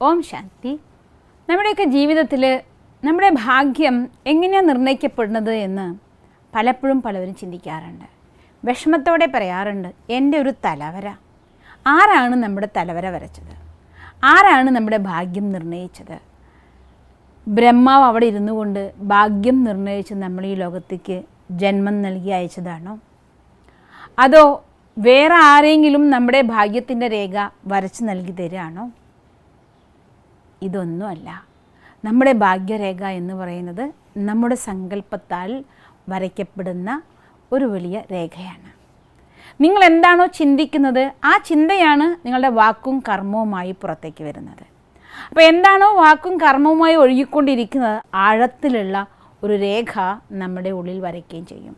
ഓം ശാന്തി. നമ്മുടെയൊക്കെ ജീവിതത്തിൽ നമ്മുടെ ഭാഗ്യം എങ്ങനെയാണ് നിർണയിക്കപ്പെടുന്നത് എന്ന് പലപ്പോഴും പലവരും ചിന്തിക്കാറുണ്ട്. വിഷമത്തോടെ പറയാറുണ്ട് എന്റെ ഒരു തലവര. ആരാണ് നമ്മുടെ തലവര വരച്ചത്? ആരാണ് നമ്മുടെ ഭാഗ്യം നിർണയിച്ചത്? ബ്രഹ്മാവ് അവിടെ ഇരുന്നു കൊണ്ട് ഭാഗ്യം നിർണയിച്ച് നമ്മൾ ഈ ലോകത്തേക്ക് ജന്മം നൽകി അയച്ചതാണോ? അതോ വേറെ ആരെങ്കിലും നമ്മുടെ ഭാഗ്യത്തിന്റെ രേഖ വരച്ച് നൽകി തരികയാണോ? ഇതൊന്നുമല്ല. നമ്മുടെ ഭാഗ്യരേഖ എന്ന് പറയുന്നത് നമ്മുടെ സങ്കല്പത്താൽ വരയ്ക്കപ്പെടുന്ന ഒരു വലിയ രേഖയാണ്. നിങ്ങൾ എന്താണോ ചിന്തിക്കുന്നത് ആ ചിന്തയാണ് നിങ്ങളുടെ വാക്കും കർമ്മവുമായി പുറത്തേക്ക് വരുന്നത്. അപ്പോൾ എന്താണോ വാക്കും കർമ്മവുമായി ഒഴുകിക്കൊണ്ടിരിക്കുന്നത് ആഴത്തിലുള്ള ഒരു രേഖ നമ്മുടെ ഉള്ളിൽ വരയ്ക്കുകയും ചെയ്യും.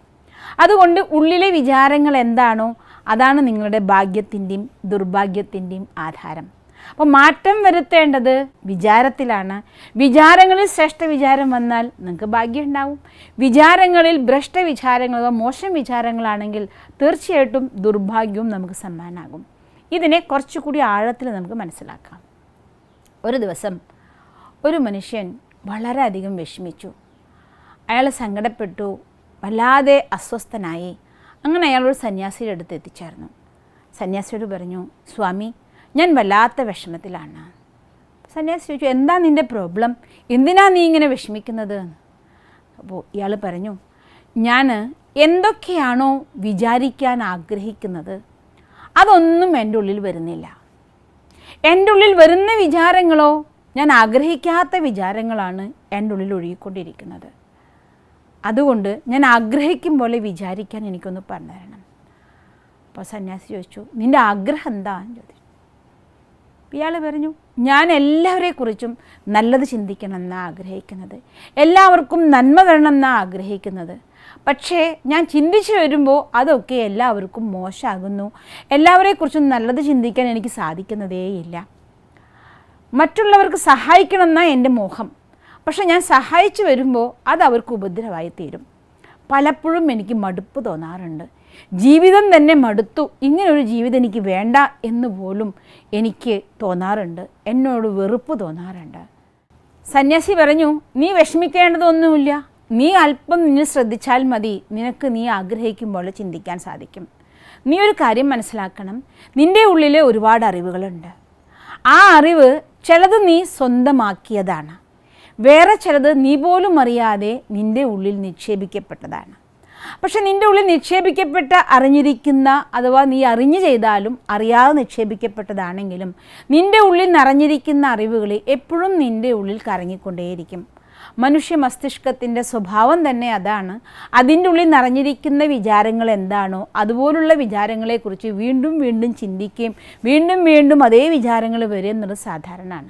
അതുകൊണ്ട് ഉള്ളിലെ വിചാരങ്ങൾ എന്താണോ അതാണ് നിങ്ങളുടെ ഭാഗ്യത്തിന്റെയും ദുർഭാഗ്യത്തിന്റെയും ആധാരം. അപ്പോൾ മാറ്റം വരുത്തേണ്ടത് വിചാരത്തിലാണ്. വിചാരങ്ങളിൽ ശ്രേഷ്ഠ വിചാരം വന്നാൽ നിങ്ങൾക്ക് ഭാഗ്യം ഉണ്ടാവും. വിചാരങ്ങളിൽ ഭ്രഷ്ട വിചാരങ്ങളോ മോശം വിചാരങ്ങളാണെങ്കിൽ തീർച്ചയായിട്ടും ദുർഭാഗ്യവും നമുക്ക് സമ്മാനാകും. ഇതിനെ കുറച്ചുകൂടി ആഴത്തിൽ നമുക്ക് മനസ്സിലാക്കാം. ഒരു ദിവസം ഒരു മനുഷ്യൻ വളരെയധികം വിഷമിച്ചു. അയാൾ സങ്കടപ്പെട്ടു വല്ലാതെ അസ്വസ്ഥനായി. അങ്ങനെ അയാൾ ഒരു സന്യാസിയുടെ അടുത്ത് എത്തിച്ചേർന്നു. സന്യാസിയോട് പറഞ്ഞു സ്വാമി ഞാൻ വല്ലാത്ത വിഷമത്തിലാണ്. സന്യാസി ചോദിച്ചു എന്താ നിന്റെ പ്രോബ്ലം എന്തിനാ നീ ഇങ്ങനെ വിഷമിക്കുന്നത്? അപ്പോൾ ഇയാൾ പറഞ്ഞു ഞാൻ എന്തൊക്കെയാണോ വിചാരിക്കാൻ ആഗ്രഹിക്കുന്നത് അതൊന്നും എന്റെ ഉള്ളിൽ വരുന്നില്ല. എന്റെ ഉള്ളിൽ വരുന്ന വിചാരങ്ങളോ ഞാൻ ആഗ്രഹിക്കാത്ത വിചാരങ്ങളാണ് എന്റെ ഉള്ളിൽ ഒഴുകിക്കൊണ്ടിരിക്കുന്നത്. അതുകൊണ്ട് ഞാൻ ആഗ്രഹിക്കും പോലെ വിചാരിക്കാൻ എനിക്കൊന്ന് പറഞ്ഞു തരണം അപ്പോൾ സന്യാസി ചോദിച്ചു നിന്റെ ആഗ്രഹം എന്താ? ചോദിച്ചു. ഇയാൾ പറഞ്ഞു ഞാൻ എല്ലാവരെക്കുറിച്ചും നല്ലത് ചിന്തിക്കണം എന്നാണ് ആഗ്രഹിക്കുന്നത്. എല്ലാവർക്കും നന്മ വരണം എന്നാണ് ആഗ്രഹിക്കുന്നത്. പക്ഷേ ഞാൻ ചിന്തിച്ചു വരുമ്പോൾ അതൊക്കെ എല്ലാവർക്കും മോശമാകുന്നു എല്ലാവരെക്കുറിച്ചും നല്ലത് ചിന്തിക്കാൻ എനിക്ക് സാധിക്കുന്നതേയില്ല. മറ്റുള്ളവർക്ക് സഹായിക്കണം എന്നാണ് എന്റെ മോഹം. പക്ഷേ ഞാൻ സഹായിച്ചു വരുമ്പോൾ അത് അവർക്ക് ഉപദ്രവമായി തീരും. പലപ്പോഴും എനിക്ക് മടുപ്പ് തോന്നാറുണ്ട്. ജീവിതം തന്നെ മടുത്തു. ഇങ്ങനൊരു ജീവിതം എനിക്ക് വേണ്ട എന്ന് പോലും എനിക്ക് തോന്നാറുണ്ട്. എന്നോട് വെറുപ്പ് തോന്നാറുണ്ട്. സന്യാസി പറഞ്ഞു നീ വിഷമിക്കേണ്ടതൊന്നുമില്ല. നീ അല്പം നിന്നെ ശ്രദ്ധിച്ചാൽ മതി. നിനക്ക് നീ ആഗ്രഹിക്കുമ്പോൾ ചിന്തിക്കാൻ സാധിക്കും. നീ ഒരു കാര്യം മനസ്സിലാക്കണം. നിന്റെ ഉള്ളിൽ ഒരുപാട് അറിവുകളുണ്ട്. ആ അറിവ് ചിലത് നീ സ്വന്തമാക്കിയതാണ്. വേറെ ചിലത് നീ പോലും അറിയാതെ നിന്റെ ഉള്ളിൽ നിക്ഷേപിക്കപ്പെട്ടതാണ്. പക്ഷെ നിന്റെ ഉള്ളിൽ നിക്ഷേപിക്കപ്പെട്ട അറിഞ്ഞിരിക്കുന്ന അഥവാ നീ അറിഞ്ഞു ചെയ്താലും അറിയാതെ നിക്ഷേപിക്കപ്പെട്ടതാണെങ്കിലും നിന്റെ ഉള്ളിൽ നിറഞ്ഞിരിക്കുന്ന അറിവുകൾ എപ്പോഴും നിന്റെ ഉള്ളിൽ കറങ്ങിക്കൊണ്ടേയിരിക്കും. മനുഷ്യ മസ്തിഷ്കത്തിന്റെ സ്വഭാവം തന്നെ അതാണ്. അതിന്റെ ഉള്ളിൽ നിറഞ്ഞിരിക്കുന്ന വിചാരങ്ങൾ എന്താണോ അതുപോലുള്ള വിചാരങ്ങളെക്കുറിച്ച് വീണ്ടും വീണ്ടും ചിന്തിക്കുകയും വീണ്ടും വീണ്ടും അതേ വിചാരങ്ങൾ വരും എന്നുള്ളത് സാധാരണമാണ്.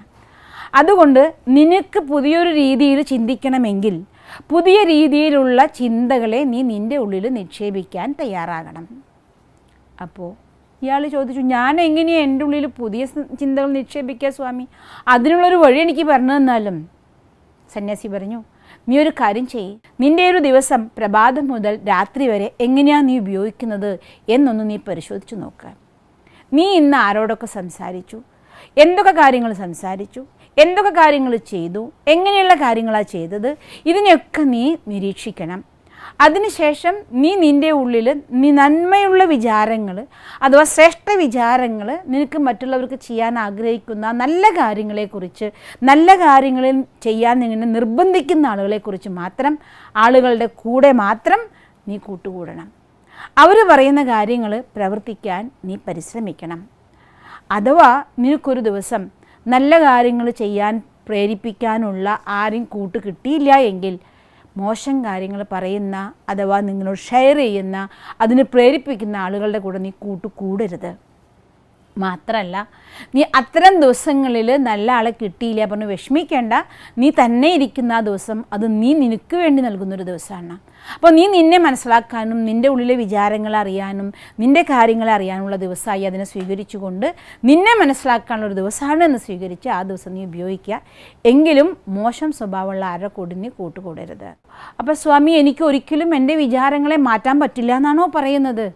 അതുകൊണ്ട് നിനക്ക് പുതിയൊരു രീതിയിൽ ചിന്തിക്കണമെങ്കിൽ പുതിയ രീതിയിലുള്ള ചിന്തകളെ നീ നിന്റെ ഉള്ളിൽ നിക്ഷേപിക്കാൻ തയ്യാറാകണം. അപ്പോൾ ഇയാൾ ചോദിച്ചു ഞാൻ എങ്ങനെയാണ് എന്റെ ഉള്ളിൽ പുതിയ ചിന്തകൾ നിക്ഷേപിക്കുക സ്വാമി? അതിനുള്ളൊരു വഴി എനിക്ക് പറഞ്ഞു തന്നാലും. സന്യാസി പറഞ്ഞു നീ ഒരു കാര്യം ചെയ്യ്. നിന്റെ ഒരു ദിവസം പ്രഭാതം മുതൽ രാത്രി വരെ എങ്ങനെയാണ് നീ ഉപയോഗിക്കുന്നത് എന്നൊന്ന് നീ പരിശോധിച്ച് നോക്കുക നീ ഇന്ന് ആരോടൊക്കെ സംസാരിച്ചു? എന്തൊക്കെ കാര്യങ്ങൾ സംസാരിച്ചു? എന്തൊക്കെ കാര്യങ്ങൾ ചെയ്തു? എങ്ങനെയുള്ള കാര്യങ്ങളാണ് ചെയ്തത്? ഇതിനെയൊക്കെ നീ നിരീക്ഷിക്കണം. അതിനുശേഷം നീ നിന്റെ ഉള്ളിൽ നീ നന്മയുള്ള വിചാരങ്ങൾ അഥവാ ശ്രേഷ്ഠ വിചാരങ്ങൾ നിനക്ക് മറ്റുള്ളവർക്ക് ചെയ്യാൻ ആഗ്രഹിക്കുന്ന നല്ല കാര്യങ്ങളെക്കുറിച്ച് നല്ല കാര്യങ്ങളിൽ ചെയ്യാൻ നിന്നെ നിർബന്ധിക്കുന്ന ആളുകളെക്കുറിച്ച് മാത്രം ആളുകളുടെ കൂടെ മാത്രം നീ കൂട്ടുകൂടണം. അവർ പറയുന്ന കാര്യങ്ങൾ പ്രവർത്തിക്കാൻ നീ പരിശ്രമിക്കണം. അഥവാ നിനക്കൊരു ദിവസം നല്ല കാര്യങ്ങൾ ചെയ്യാൻ പ്രേരിപ്പിക്കാനുള്ള ആരും കൂട്ട് കിട്ടിയില്ല എങ്കിൽ മോശം കാര്യങ്ങൾ പറയുന്ന അഥവാ നിങ്ങളോട് ഷെയർ ചെയ്യുന്ന അതിന് പ്രേരിപ്പിക്കുന്ന ആളുകളുടെ കൂടെ നീ കൂട്ട് കൂടരുത് മാത്രമല്ല നീ അത്തരം ദിവസങ്ങളിൽ നല്ല ആളെ കിട്ടിയില്ല? പറഞ്ഞു വിഷമിക്കേണ്ട. നീ തന്നെ ഇരിക്കുന്ന ആ ദിവസം അത് നീ നിനക്ക് വേണ്ടി നൽകുന്നൊരു ദിവസമാണ്. അപ്പോൾ നീ നിന്നെ മനസ്സിലാക്കാനും നിന്റെ ഉള്ളിലെ വിചാരങ്ങൾ അറിയാനും നിന്റെ കാര്യങ്ങൾ അറിയാനുള്ള ദിവസമായി അതിനെ സ്വീകരിച്ചുകൊണ്ട് നിന്നെ മനസ്സിലാക്കാനുള്ള ഒരു ദിവസമാണ് എന്ന് സ്വീകരിച്ച് ആ ദിവസം നീ ഉപയോഗിക്കുക. എങ്കിലും മോശം സ്വഭാവമുള്ള ആരുടെ കൂടി നീ കൂട്ടുകൂടരുത്. അപ്പോൾ സ്വാമി എനിക്ക് ഒരിക്കലും എന്റെ വിചാരങ്ങളെ മാറ്റാൻ പറ്റില്ല എന്നാണോ പറയുന്നത്?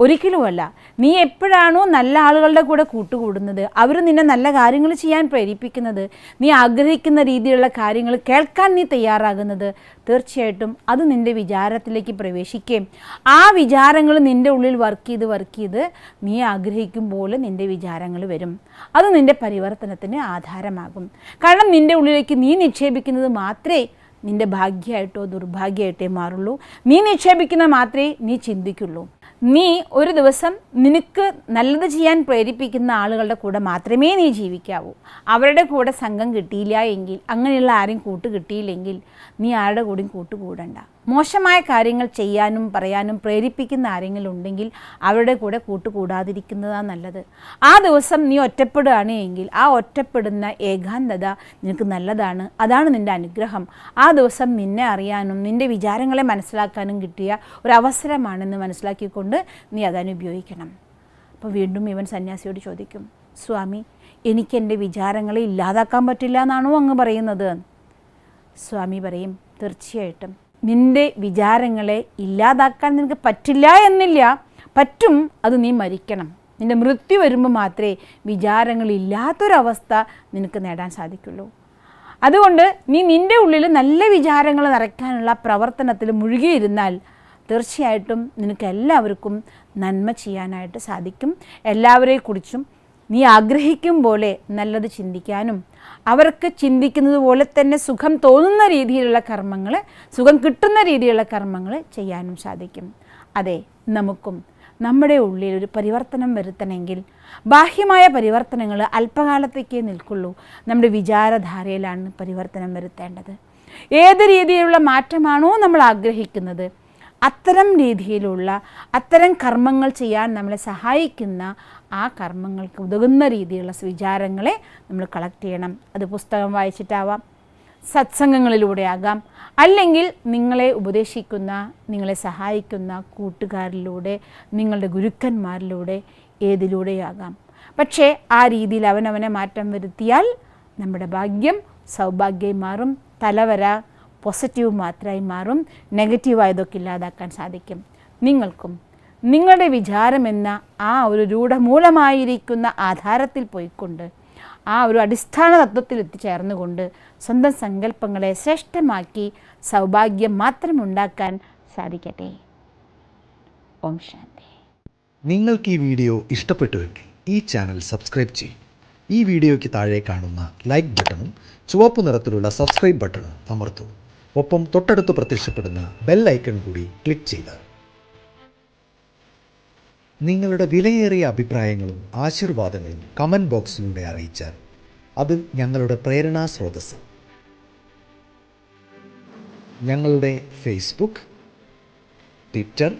ഒരിക്കലുമല്ല. നീ എപ്പോഴാണോ നല്ല ആളുകളുടെ കൂടെ കൂട്ടുകൂടുന്നത് അവർ നിന്നെ നല്ല കാര്യങ്ങൾ ചെയ്യാൻ പ്രേരിപ്പിക്കുന്നത് നീ ആഗ്രഹിക്കുന്ന രീതിയിലുള്ള കാര്യങ്ങൾ കേൾക്കാൻ നീ തയ്യാറാകുന്നത് തീർച്ചയായിട്ടും അത് നിന്റെ വിചാരത്തിലേക്ക് പ്രവേശിക്കുകയും ആ വിചാരങ്ങൾ നിന്റെ ഉള്ളിൽ വർക്ക് ചെയ്ത് വർക്ക് ചെയ്ത് നീ ആഗ്രഹിക്കും പോലെ നിന്റെ വിചാരങ്ങൾ വരും. അത് നിന്റെ പരിവർത്തനത്തിന് ആധാരമാകും. കാരണം നിന്റെ ഉള്ളിലേക്ക് നീ നിക്ഷേപിക്കുന്നത് മാത്രമേ നിന്റെ ഭാഗ്യമായിട്ടോ ദുർഭാഗ്യമായിട്ടേ മാറുള്ളൂ. നീ നിക്ഷേപിക്കുന്ന മാത്രമേ നീ ചിന്തിക്കുള്ളൂ. നീ ഒരു ദിവസം നിനക്ക് നല്ലത് ചെയ്യാൻ പ്രേരിപ്പിക്കുന്ന ആളുകളുടെ കൂടെ മാത്രമേ നീ ജീവിക്കാവൂ. അവരുടെ കൂടെ സംഘം കിട്ടിയില്ല എങ്കിൽ അങ്ങനെയുള്ള ആരും കൂട്ട് കിട്ടിയില്ലെങ്കിൽ നീ ആരുടെ കൂടെയും കൂട്ടുകൂടണ്ട. മോശമായ കാര്യങ്ങൾ ചെയ്യാനും പറയാനും പ്രേരിപ്പിക്കുന്ന ആരെങ്കിലും ഉണ്ടെങ്കിൽ അവരുടെ കൂടെ കൂട്ടുകൂടാതിരിക്കുന്നതാണ് നല്ലത്. ആ ദിവസം നീ ഒറ്റപ്പെടുകയാണ് എങ്കിൽ ആ ഒറ്റപ്പെടുന്ന ഏകാന്തത നിനക്ക് നല്ലതാണ്. അതാണ് നിന്റെ അനുഗ്രഹം. ആ ദിവസം നിന്നെ അറിയാനും നിന്റെ വിചാരങ്ങളെ മനസ്സിലാക്കാനും കിട്ടിയ ഒരവസരമാണെന്ന് മനസ്സിലാക്കിക്കൊണ്ട് നീ അതനുപയോഗിക്കണം. അപ്പോൾ വീണ്ടും ഇവൻ സന്യാസിയോട് ചോദിക്കും സ്വാമി എനിക്ക് എന്റെ വിചാരങ്ങളെ ഇല്ലാതാക്കാൻ പറ്റില്ല എന്നാണോ അങ്ങ് പറയുന്നത്? സ്വാമി പറയും തീർച്ചയായിട്ടും. നിന്റെ വിചാരങ്ങളെ ഇല്ലാതാക്കാൻ നിനക്ക് പറ്റില്ല എന്നില്ല പറ്റും അത് നീ മരിക്കണം. നിന്റെ മൃത്യു വരുമ്പോൾ മാത്രമേ വിചാരങ്ങളില്ലാത്തൊരവസ്ഥ നിനക്ക് നേടാൻ സാധിക്കുള്ളൂ. അതുകൊണ്ട് നീ നിന്റെ ഉള്ളിൽ നല്ല വിചാരങ്ങൾ നിറയ്ക്കാനുള്ള പ്രവർത്തനത്തിൽ മുഴുകിയിരുന്നാൽ തീർച്ചയായിട്ടും നിനക്ക് എല്ലാവർക്കും നന്മ ചെയ്യാനായിട്ട് സാധിക്കും. എല്ലാവരെക്കുറിച്ചും നീ ആഗ്രഹിക്കും പോലെ നല്ലത് ചിന്തിക്കാനും അവർക്ക് ചിന്തിക്കുന്നത് പോലെ തന്നെ സുഖം തോന്നുന്ന രീതിയിലുള്ള കർമ്മങ്ങൾ സുഖം കിട്ടുന്ന രീതിയിലുള്ള കർമ്മങ്ങൾ ചെയ്യാനും സാധിക്കും. അതെ നമുക്കും നമ്മുടെ ഉള്ളിൽ ഒരു പരിവർത്തനം വരുത്തണമെങ്കിൽ ബാഹ്യമായ പരിവർത്തനങ്ങൾ അല്പകാലത്തേക്കേ നിൽക്കുള്ളൂ. നമ്മുടെ വിചാരധാരയിലാണ് പരിവർത്തനം വരുത്തേണ്ടത്. ഏത് രീതിയിലുള്ള മാറ്റമാണോ നമ്മൾ ആഗ്രഹിക്കുന്നത് അത്തരം രീതിയിലുള്ള അത്തരം കർമ്മങ്ങൾ ചെയ്യാൻ നമ്മളെ സഹായിക്കുന്ന ആ കർമ്മങ്ങൾക്ക് ഉതകുന്ന രീതിയിലുള്ള വിചാരങ്ങളെ നമ്മൾ കളക്ട് ചെയ്യണം. അത് പുസ്തകം വായിച്ചിട്ടാവാം സത്സംഗങ്ങളിലൂടെ ആകാം അല്ലെങ്കിൽ നിങ്ങളെ ഉപദേശിക്കുന്ന നിങ്ങളെ സഹായിക്കുന്ന കൂട്ടുകാരിലൂടെ നിങ്ങളുടെ ഗുരുക്കന്മാരിലൂടെ ഏതിലൂടെയാകാം. പക്ഷേ ആ രീതിയിൽ അവനവനെ മാറ്റം വരുത്തിയാൽ നമ്മുടെ ഭാഗ്യം സൗഭാഗ്യമായി മാറും തലവര പോസിറ്റീവ് മാത്രമായി മാറും നെഗറ്റീവായതൊക്കെ ഇല്ലാതാക്കാൻ സാധിക്കും. നിങ്ങൾക്കും നിങ്ങളുടെ വിചാരമെന്ന ആ ഒരു രൂഢമൂലമായിരിക്കുന്ന ആധാരത്തിൽ പോയിക്കൊണ്ട് ആ ഒരു അടിസ്ഥാന തത്വത്തിൽ എത്തിച്ചേർന്നുകൊണ്ട് സ്വന്തം സങ്കല്പങ്ങളെ ശ്രേഷ്ഠമാക്കി സൗഭാഗ്യം മാത്രം ഉണ്ടാക്കാൻ സാധിക്കട്ടെ. ഓം ശാന്തി. നിങ്ങൾക്ക് ഈ വീഡിയോ ഇഷ്ടപ്പെട്ടുവെങ്കിൽ ഈ ചാനൽ സബ്സ്ക്രൈബ് ചെയ്യും. ഈ വീഡിയോയ്ക്ക് താഴെ കാണുന്ന ലൈക്ക് ബട്ടണും ചുവപ്പ് നിറത്തിലുള്ള സബ്സ്ക്രൈബ് ബട്ടണും അമർത്തും. ഒപ്പം തൊട്ടടുത്ത് പ്രത്യക്ഷപ്പെടുന്ന ബെൽ ഐക്കൺ കൂടി ക്ലിക്ക് ചെയ്യുക നിങ്ങളുടെ വിലയേറിയ അഭിപ്രായങ്ങളും ആശീർവാദങ്ങളും കമന്റ് ബോക്സിലൂടെ അറിയിച്ചാൽ അത് ഞങ്ങളുടെ പ്രേരണാ സ്രോതസ് ഞങ്ങളുടെ ഫേസ്ബുക്ക് ട്വിറ്റർ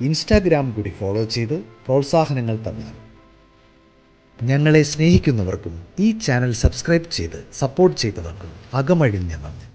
ഇൻസ്റ്റാഗ്രാം കൂടി ഫോളോ ചെയ്ത് പ്രോത്സാഹനങ്ങൾ തന്നാൽ ഞങ്ങളെ സ്നേഹിക്കുന്നവർക്കും ഈ ചാനൽ സബ്സ്ക്രൈബ് ചെയ്ത് സപ്പോർട്ട് ചെയ്തവർക്കും അകമഴിഞ്ഞ നന്ദി.